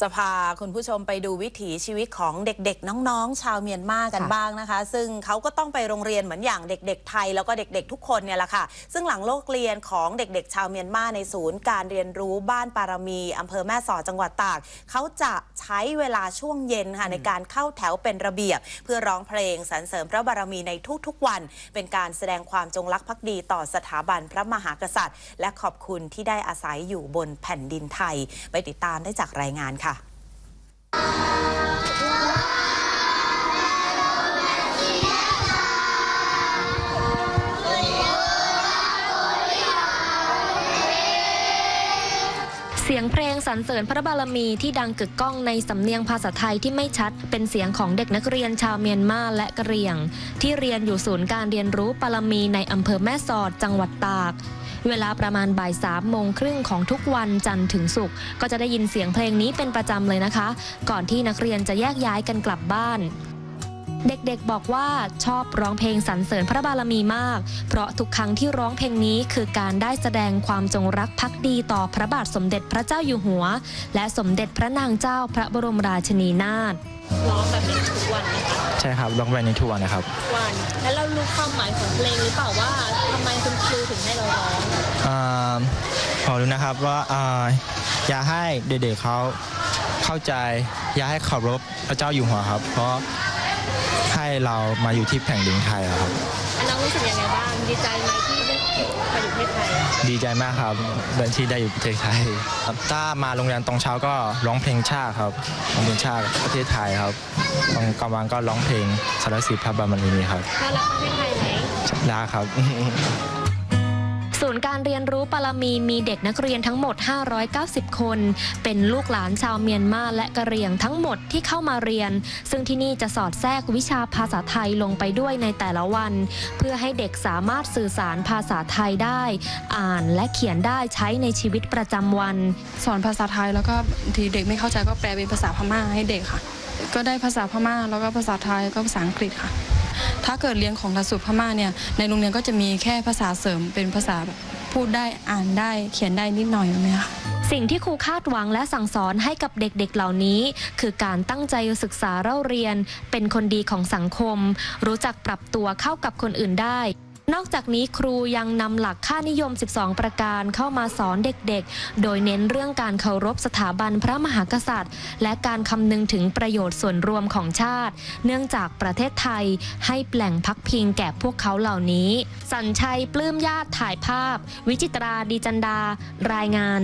จะพาคุณผู้ชมไปดูวิถีชีวิตของเด็กๆ น้องๆ ชาวเมียนมากันค่ะบ้างนะคะ ซึ่งเขาก็ต้องไปโรงเรียนเหมือนอย่างเด็ก ๆ ไทยแล้วก็เด็กๆ ทุกคนเนี่ยแหละค่ะ ซึ่งหลังโลกเรียนของเด็กๆ ชาวเมียนมาในศูนย์การเรียนรู้บ้านปารมีอำเภอแม่สอดจังหวัดตาก เขาจะใช้เวลาช่วงเย็นค่ะในการเข้าแถวเป็นระเบียบ เพื่อร้องเพลงสรรเสริมพระบารมีในทุกๆวัน เป็นการแสดงความจงรักภักดีต่อสถาบันพระมหากษัตริย์ และขอบคุณที่ได้อาศัยอยู่บนแผ่นดินไทย ไปติดตามได้จากรายงานค่ะ เสียงเพลงสรรเสริญพระบารมีที่ดังกึกก้องในสำเนียงภาษาไทยที่ไม่ชัด เป็นเสียงของเด็กนักเรียนชาวเมียนมาและกะเหรี่ยง ที่เรียนอยู่ศูนย์การเรียนรู้ปารมีในอำเภอแม่สอดจังหวัดตาก เวลาประมาณบ่ายสามโมงครึ่งของทุกวันจันทร์ถึงศุกร์ก็จะได้ยินเสียงเพลงนี้เป็นประจำเลยนะคะ ก่อนที่นักเรียนจะแยกย้ายกันกลับบ้าน เด็กๆบอกว่าชอบร้องเพลงสรรเสริญพระบารมีมาก เพราะทุกครั้งที่ร้องเพลงนี้คือการได้แสดงความจงรักภักดีต่อพระบาทสมเด็จพระเจ้าอยู่หัว และสมเด็จพระนางเจ้าพระบรมราชินีนาถร้องแบบนี้ทุกวันไหมคะใช่ครับร้องเพลงนี้ทุกวันนะครับทุกวันแล้วเรารู้ความหมายของเพลงหรือเปล่าว่าทำไมคุณครูถึงให้เราร้องอ่าขอรู้นะครับว่าอ่าอยากให้เด็กๆเขาเข้าใจอยากให้เคารพพระเจ้าอยู่หัวครับ เพราะ ให้เรามาอยู่ที่แผ่นดินไทยอะครับ น้องรู้สึกยังไงบ้าง ดีใจไหมที่ได้มาอยู่ประเทศไทย ดีใจมากครับเดินที่ได้อยู่ประเทศไทยครับถ้ามาโรงเรียนตอนเช้าก็ร้องเพลงชาติครับร้องเพลงชาติประเทศไทยครับตอนกลางวันก็ร้องเพลงสารสีพระบารมีครับเรารักประเทศไทยไหมลาครับ ศูนย์การเรียนรู้ปารมีมีเด็กนักเรียนทั้งหมด 590 คน เป็นลูกหลานชาวเมียนมาและกะเหรี่ยงทั้งหมดที่เข้ามาเรียน ซึ่งที่นี่จะสอดแทรกวิชาภาษาไทยลงไปด้วยในแต่ละวัน เพื่อให้เด็กสามารถสื่อสารภาษาไทยได้ อ่านและเขียนได้ใช้ในชีวิตประจำวัน สอนภาษาไทยแล้วก็ทีเด็กไม่เข้าใจก็แปลเป็นภาษาพม่าให้เด็กค่ะ ก็ได้ภาษาพม่าแล้วก็ภาษาไทยก็ภาษาอังกฤษค่ะ ถ้าเกิดเรียนของหลักสูตรพม่าเนี่ยในโรงเรียนก็จะมีแค่ภาษาเสริมเป็นภาษาพูดได้อ่านได้เขียนได้นิดหน่อยไหมคะสิ่งที่ครูคาดหวังและสั่งสอนให้กับเด็กๆเหล่านี้ คือการตั้งใจศึกษาเล่าเรียน เป็นคนดีของสังคม รู้จักปรับตัวเข้ากับคนอื่นได้ นอกจากนี้ครูยังนำหลักค่านิยม 12 ประการเข้ามาสอนเด็กๆ โดยเน้นเรื่องการเคารพสถาบันพระมหากษัตริย์ และการคำนึงถึงประโยชน์ส่วนรวมของชาติ เนื่องจากประเทศไทยให้แปล่งพักพิงแก่พวกเขาเหล่านี้ สัญชัยปลื้มญาติถ่ายภาพ วิจิตราดีจันดา รายงาน